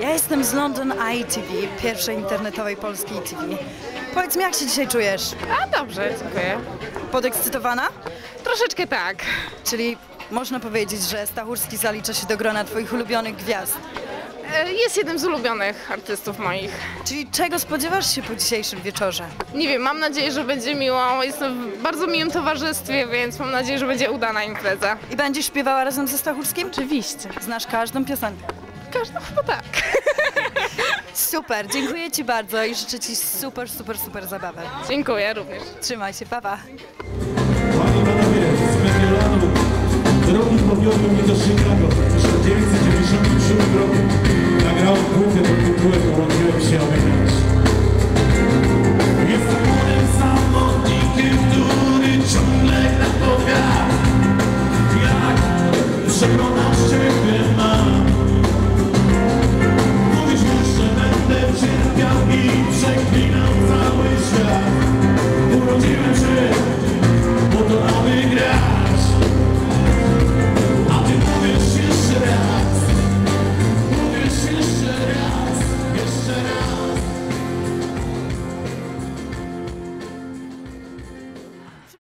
Ja jestem z London ITV, pierwszej internetowej polskiej TV. Powiedz mi, jak się dzisiaj czujesz? A dobrze, dziękuję. Podekscytowana? Troszeczkę tak. Czyli można powiedzieć, że Stachurski zalicza się do grona Twoich ulubionych gwiazd. E, Jest jednym z ulubionych artystów moich. Czyli czego spodziewasz się po dzisiejszym wieczorze? Nie wiem, mam nadzieję, że będzie miło. Jestem w bardzo miłym towarzystwie, więc mam nadzieję, że będzie udana impreza. I będziesz śpiewała razem ze Stachurskim? Oczywiście. Znasz każdą piosenkę. Każda chyba tak. Super, dziękuję Ci bardzo i życzę Ci super, super, super zabawy. Dziękuję również. Trzymaj się, papa. Panie i panowie, z Mediolanu drogi powiodły mnie do Chicago w 1997 roku. Nagrałem płytę pod tytułem Urodziłem się, grać. Jestem młodym samotnikiem, który ciągle gra po wiatr. Jak przegrona Guilty and